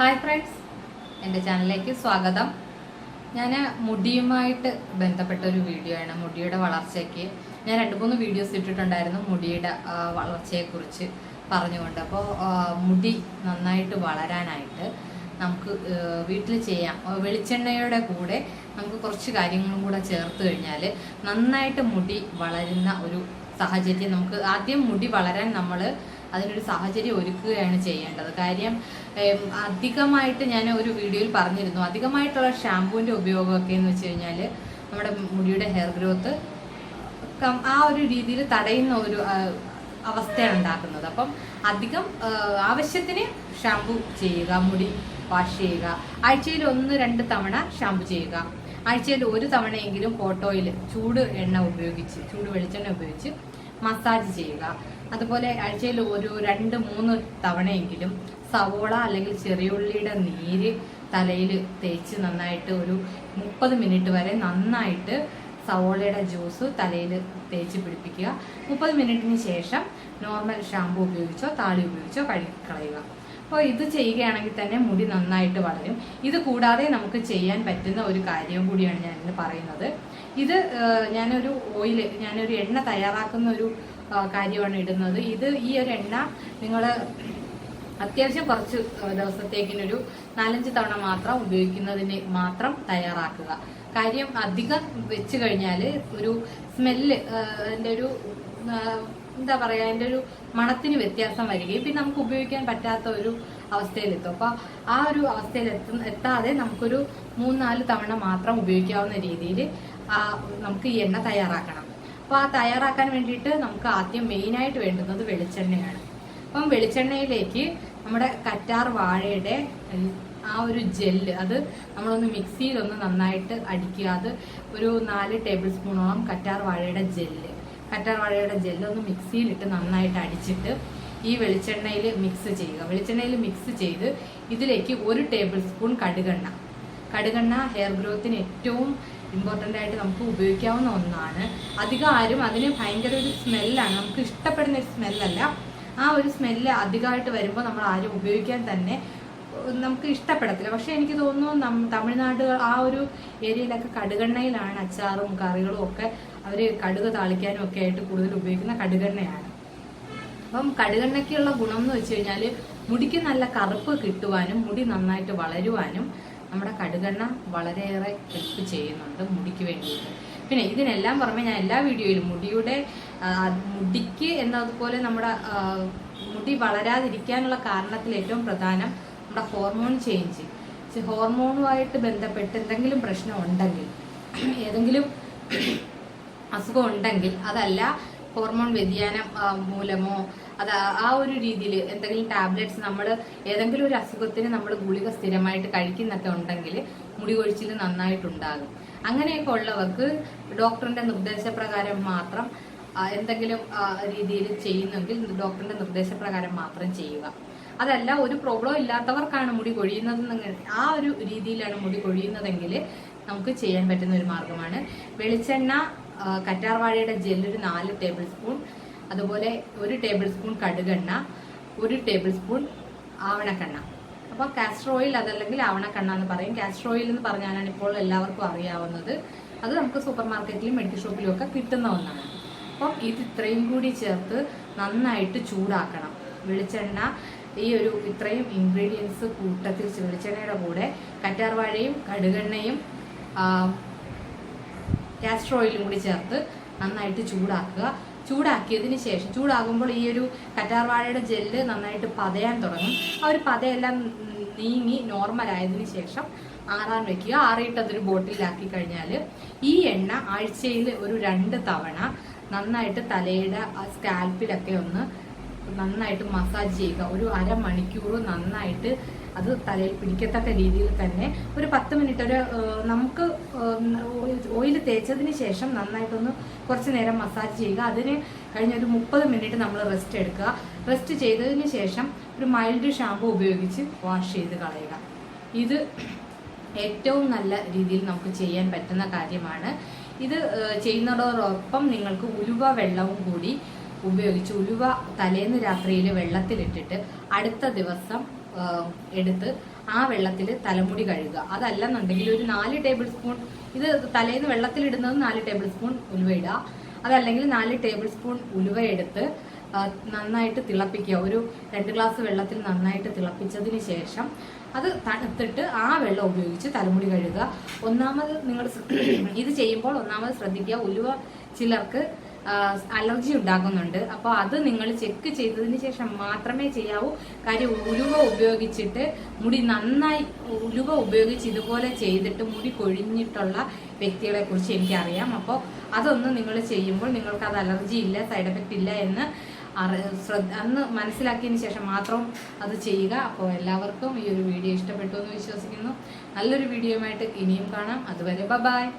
Hi friends എന്റെ ചാനലിലേക്ക് സ്വാഗതം. ഞാൻ മുടിയുമായിട്ട് ബന്ധപ്പെട്ട ഒരു വീഡിയോ ആണ് മുടിയുടെ വളർച്ചയ്ക്ക്. ഞാൻ രണ്ട് മൂന്ന് വീഡിയോസ് ഇട്ടിട്ടുണ്ടായിരുന്നു മുടിയുടെ വളർച്ചയെക്കുറിച്ച് പറഞ്ഞുകൊണ്ട്. അപ്പോൾ മുടി നന്നായിട്ട് വളരാനായിട്ട് നമുക്ക് വീട്ടിൽ ചെയ്യാം. വെളിച്ചെണ്ണയുടെ കൂടെ നമുക്ക് കുറച്ച് കാര്യങ്ങളും കൂടെ ചേർത്ത് കഴിഞ്ഞാൽ നന്നായിട്ട് മുടി വളരുന്ന ഒരു സാഹചര്യം നമുക്ക് ആദ്യം മുടി വളരാൻ നമ്മൾ അതിനൊരു സാഹചര്യം ഒരുക്കുകയാണ് ചെയ്യേണ്ടത്. കാര്യം അധികമായിട്ട് ഞാൻ ഒരു വീഡിയോയിൽ പറഞ്ഞിരുന്നു. അധികമായിട്ടുള്ള ഷാമ്പൂവിന്റെ ഉപയോഗമൊക്കെ എന്ന് വെച്ച് കഴിഞ്ഞാൽ നമ്മുടെ മുടിയുടെ ഹെയർ ഗ്രോത്ത് ആ ഒരു രീതിയിൽ തടയുന്ന ഒരു അവസ്ഥയാണ് ഉണ്ടാക്കുന്നത്. അപ്പം അധികം ആവശ്യത്തിന് ഷാമ്പു ചെയ്യുക മുടി വാഷ് ചെയ്യുക. ആഴ്ചയിൽ ഒന്ന് രണ്ട് തവണ ഷാമ്പു ചെയ്യുക. ആഴ്ചയിൽ ഒരു തവണയെങ്കിലും ഫോട്ടോയിൽ ചൂട് എണ്ണ ഉപയോഗിച്ച് ചൂട് വെളിച്ചെണ്ണ ഉപയോഗിച്ച് മസാജ് ചെയ്യുക. അതുപോലെ ആഴ്ചയിൽ ഒരു രണ്ട് മൂന്ന് തവണയെങ്കിലും സവോള അല്ലെങ്കിൽ ചെറിയുള്ളിയുടെ നീര് തലയിൽ തേച്ച് നന്നായിട്ട് ഒരു മുപ്പത് മിനിറ്റ് വരെ നന്നായിട്ട് സവോളയുടെ ജ്യൂസ് തലയിൽ തേച്ച് പിടിപ്പിക്കുക. മുപ്പത് മിനിറ്റിന് ശേഷം നോർമൽ ഷാമ്പു ഉപയോഗിച്ചോ താളി ഉപയോഗിച്ചോ കഴുകി കളയുക. അപ്പോൾ ഇത് ചെയ്യുകയാണെങ്കിൽ തന്നെ മുടി നന്നായിട്ട് വളരും. ഇത് കൂടാതെ നമുക്ക് ചെയ്യാൻ പറ്റുന്ന ഒരു കാര്യം കൂടിയാണ് ഞാൻ ഇന്ന് പറയുന്നത്. ഇത് ഞാനൊരു ഓയിൽ ഞാനൊരു എണ്ണ തയ്യാറാക്കുന്ന ഒരു കാര്യമാണ് ഇടുന്നത്. ഇത് ഈ ഒരു എണ്ണ നിങ്ങൾ അത്യാവശ്യം കുറച്ച് ദിവസത്തേക്കിനൊരു നാലഞ്ച് തവണ മാത്രം ഉപയോഗിക്കുന്നതിന് മാത്രം തയ്യാറാക്കുക. കാര്യം അധികം വെച്ച് കഴിഞ്ഞാൽ ഒരു സ്മെല്ല് അതിന്റെ ഒരു എന്താ പറയുക അതിന്റെ ഒരു മണത്തിന് വ്യത്യാസം വരികയും പിന്നെ നമുക്ക് ഉപയോഗിക്കാൻ പറ്റാത്ത ഒരു അവസ്ഥയിലെത്തും. അപ്പോൾ ആ ഒരു അവസ്ഥയിൽ എത്തുന്ന എത്താതെ നമുക്കൊരു മൂന്നാൽ തവണ മാത്രം ഉപയോഗിക്കാവുന്ന രീതിയിൽ നമുക്ക് ഈ എണ്ണ തയ്യാറാക്കണം. അപ്പോൾ ആ തയ്യാറാക്കാൻ വേണ്ടിയിട്ട് നമുക്ക് ആദ്യം മെയിനായിട്ട് വേണ്ടുന്നത് വെളിച്ചെണ്ണയാണ്. അപ്പം വെളിച്ചെണ്ണയിലേക്ക് നമ്മുടെ കറ്റാർ വാഴയുടെ ആ ഒരു ജെല്ല് അത് നമ്മളൊന്ന് മിക്സിയിലൊന്ന് നന്നായിട്ട് അടിക്കുക. അത് ഒരു നാല് ടേബിൾ സ്പൂണോളം കറ്റാർ വാഴയുടെ ജെല്ല്. കറ്റാർ ജെല്ലൊന്ന് മിക്സിയിലിട്ട് നന്നായിട്ട് അടിച്ചിട്ട് ഈ വെളിച്ചെണ്ണയിൽ മിക്സ് ചെയ്യുക. വെളിച്ചെണ്ണയിൽ മിക്സ് ചെയ്ത് ഇതിലേക്ക് ഒരു ടേബിൾ സ്പൂൺ കടുകെണ്ണ. കടുകെണ്ണ ഹെയർ ഗ്രോത്തിന് ഏറ്റവും ഇമ്പോർട്ടന്റ് ആയിട്ട് നമുക്ക് ഉപയോഗിക്കാവുന്ന ഒന്നാണ്. അധികം ആരും അതിന് ഭയങ്കര ഒരു സ്മെല്ലാണ് നമുക്ക് ഇഷ്ടപ്പെടുന്ന ഒരു സ്മെല്ലല്ല ആ ഒരു സ്മെല്ല് അധികമായിട്ട് വരുമ്പോൾ നമ്മൾ ആരും ഉപയോഗിക്കാൻ തന്നെ നമുക്ക് ഇഷ്ടപ്പെടത്തില്ല. പക്ഷെ എനിക്ക് തോന്നുന്നു തമിഴ്നാട് ആ ഒരു ഏരിയയിലൊക്കെ കടുകെണ്ണയിലാണ് അച്ചാറും കറികളും ഒക്കെ അവർ കടുക് താളിക്കാനും ഒക്കെ ആയിട്ട് കൂടുതൽ ഉപയോഗിക്കുന്ന കടുകെണ്ണയാണ്. അപ്പം കടുകെണ്ണയ്ക്കുള്ള ഗുണം എന്ന് വെച്ച് കഴിഞ്ഞാൽ മുടിക്ക് നല്ല കറുപ്പ് കിട്ടുവാനും മുടി നന്നായിട്ട് വളരുവാനും നമ്മുടെ കടുകെണ്ണ വളരെയേറെ ഹെൽപ്പ് ചെയ്യുന്നുണ്ട് മുടിക്ക് വേണ്ടിയിട്ട്. പിന്നെ ഇതിനെല്ലാം പുറമെ ഞാൻ എല്ലാ വീഡിയോയിലും മുടിയുടെ മുടിക്ക് എന്നതുപോലെ നമ്മുടെ മുടി വളരാതിരിക്കാനുള്ള കാരണത്തിൽ ഏറ്റവും പ്രധാനം നമ്മുടെ ഹോർമോൺ ചേഞ്ച് ഹോർമോണുമായിട്ട് ബന്ധപ്പെട്ട് എന്തെങ്കിലും പ്രശ്നം ഉണ്ടെങ്കിൽ ഏതെങ്കിലും അസുഖം ഉണ്ടെങ്കിൽ അതല്ല ഹോർമോൺ വ്യതിയാനം മൂലമോ അത് ആ- ഒരു രീതിയിൽ എന്തെങ്കിലും ടാബ്ലറ്റ്സ് നമ്മൾ ഏതെങ്കിലും ഒരു അസുഖത്തിന് നമ്മൾ ഗുളിക സ്ഥിരമായിട്ട് കഴിക്കുന്നൊക്കെ ഉണ്ടെങ്കിൽ മുടി കൊഴിച്ചിൽ നന്നായിട്ടുണ്ടാകും. അങ്ങനെയൊക്കെ ഉള്ളവർക്ക് ഡോക്ടറിന്റെ നിർദ്ദേശപ്രകാരം മാത്രം എന്തെങ്കിലും രീതിയിൽ ചെയ്യുന്നെങ്കിൽ ഡോക്ടറിന്റെ നിർദ്ദേശപ്രകാരം മാത്രം ചെയ്യുക. അതല്ല ഒരു പ്രോബ്ലം ഇല്ലാത്തവർക്കാണ് മുടി കൊഴിയുന്നത് ആ ഒരു രീതിയിലാണ് മുടി കൊഴിയുന്നതെങ്കിൽ നമുക്ക് ചെയ്യാൻ പറ്റുന്ന ഒരു മാർഗമാണ്. വെളിച്ചെണ്ണ കറ്റാർവാഴയുടെ ജെല്ലൊരു നാല് ടേബിൾ സ്പൂൺ അതുപോലെ ഒരു ടേബിൾ സ്പൂൺ കടുകെണ്ണ ഒരു ടേബിൾ സ്പൂൺ ആവണക്കെണ്ണ. അപ്പോൾ കാസ്റ്റർ ഓയിൽ അതല്ലെങ്കിൽ ആവണക്കെണ്ണ എന്ന് പറയും. കാസ്റ്റർ ഓയിൽ എന്ന് പറഞ്ഞാലാണ് ഇപ്പോൾ എല്ലാവർക്കും അറിയാവുന്നത്. അത് നമുക്ക് സൂപ്പർ മാർക്കറ്റിലും മെഡിക്കൽ ഷോപ്പിലും ഒക്കെ കിട്ടുന്ന ഒന്നാണ്. അപ്പം ഇത് ഇത്രയും കൂടി ചേർത്ത് നന്നായിട്ട് ചൂടാക്കണം. വെളിച്ചെണ്ണ ഈ ഒരു ഇത്രയും ഇൻഗ്രീഡിയൻസ് കൂട്ടത്തിൽ വെളിച്ചെണ്ണയുടെ കൂടെ കറ്റാർവാഴയും കടുകെണ്ണയും കാസ്റ്റർ ഓയിലും കൂടി ചേർത്ത് നന്നായിട്ട് ചൂടാക്കുക. ചൂടാക്കിയതിന് ശേഷം ചൂടാകുമ്പോൾ ഈ ഒരു കറ്റാർവാഴയുടെ ജെല്ല് നന്നായിട്ട് പതയാൻ തുടങ്ങും. ആ ഒരു പതയെല്ലാം നീങ്ങി നോർമൽ ആയതിനു ശേഷം ആറാൻ വെക്കുക. ആറിയിട്ട് അതൊരു ബോട്ടിലാക്കി കഴിഞ്ഞാൽ ഈ എണ്ണ ആഴ്ചയിൽ ഒരു രണ്ട് തവണ നന്നായിട്ട് തലയുടെ ആ സ്കാൽപ്പിലൊക്കെ ഒന്ന് നന്നായിട്ട് മസാജ് ചെയ്യുക. ഒരു അരമണിക്കൂർ നന്നായിട്ട് അത് തലയിൽ പിടിക്കത്തക്ക രീതിയിൽ തന്നെ ഒരു പത്ത് മിനിറ്റ് ഒരു നമുക്ക് ഓയിൽ തേച്ചതിന് ശേഷം നന്നായിട്ടൊന്ന് കുറച്ച് നേരം മസാജ് ചെയ്യുക. അതിന് കഴിഞ്ഞ ഒരു മുപ്പത് മിനിറ്റ് നമ്മൾ റെസ്റ്റ് എടുക്കുക. റെസ്റ്റ് ചെയ്തതിന് ശേഷം ഒരു മൈൽഡ് ഷാമ്പു ഉപയോഗിച്ച് വാഷ് ചെയ്ത് കളയുക. ഇത് ഏറ്റവും നല്ല രീതിയിൽ നമുക്ക് ചെയ്യാൻ പറ്റുന്ന കാര്യമാണ്. ഇത് ചെയ്യുന്നതോടൊപ്പം നിങ്ങൾക്ക് ഉലുവ വെള്ളവും കൂടി ഉപയോഗിച്ച് ഉലുവ തലേന്ന് രാത്രിയിൽ വെള്ളത്തിലിട്ടിട്ട് അടുത്ത ദിവസം എടുത്ത് ആ വെള്ളത്തിൽ തലമുടി കഴുകുക. അതല്ലെന്നുണ്ടെങ്കിൽ ഒരു നാല് ടേബിൾ സ്പൂൺ ഇത് തലേന്ന് വെള്ളത്തിലിടുന്നത് നാല് ടേബിൾ സ്പൂൺ ഉലുവ ഇടുക. അതല്ലെങ്കിൽ നാല് ടേബിൾ സ്പൂൺ ഉലുവ എടുത്ത് നന്നായിട്ട് തിളപ്പിക്കുക. ഒരു രണ്ട് ഗ്ലാസ് വെള്ളത്തിൽ നന്നായിട്ട് തിളപ്പിച്ചതിന് ശേഷം അത് തണുത്തിട്ട് ആ വെള്ളം ഉപയോഗിച്ച് തലമുടി കഴുകുക. ഒന്നാമത് നിങ്ങൾ ഇത് ചെയ്യുമ്പോൾ ഒന്നാമത് ശ്രദ്ധിക്കുക. ഉലുവ ചിലർക്ക് അലർജി ഉണ്ടാകുന്നുണ്ട് അപ്പോൾ അത് നിങ്ങൾ ചെക്ക് ചെയ്തതിന് ശേഷം മാത്രമേ ചെയ്യാവൂ. കാര്യം ഉലുവ ഉപയോഗിച്ചിട്ട് മുടി നന്നായി ഉലുവ ഉപയോഗിച്ച് ഇതുപോലെ ചെയ്തിട്ട് മുടി കൊഴിഞ്ഞിട്ടുള്ള വ്യക്തികളെ കുറിച്ച് എനിക്കറിയാം. അപ്പോൾ അതൊന്ന് നിങ്ങൾ ചെയ്യുമ്പോൾ നിങ്ങൾക്ക് അത് അലർജി ഇല്ല സൈഡ് എഫക്റ്റ് ഇല്ല എന്ന് ശ്രദ്ധ അന്ന് മനസ്സിലാക്കിയതിന് ശേഷം മാത്രം അത് ചെയ്യുക. അപ്പോൾ എല്ലാവർക്കും ഈ ഒരു വീഡിയോ ഇഷ്ടപ്പെട്ടു എന്ന് വിശ്വസിക്കുന്നു. നല്ലൊരു വീഡിയോയുമായിട്ട് ഇനിയും കാണാം. അതുവരെ ബ ബായ്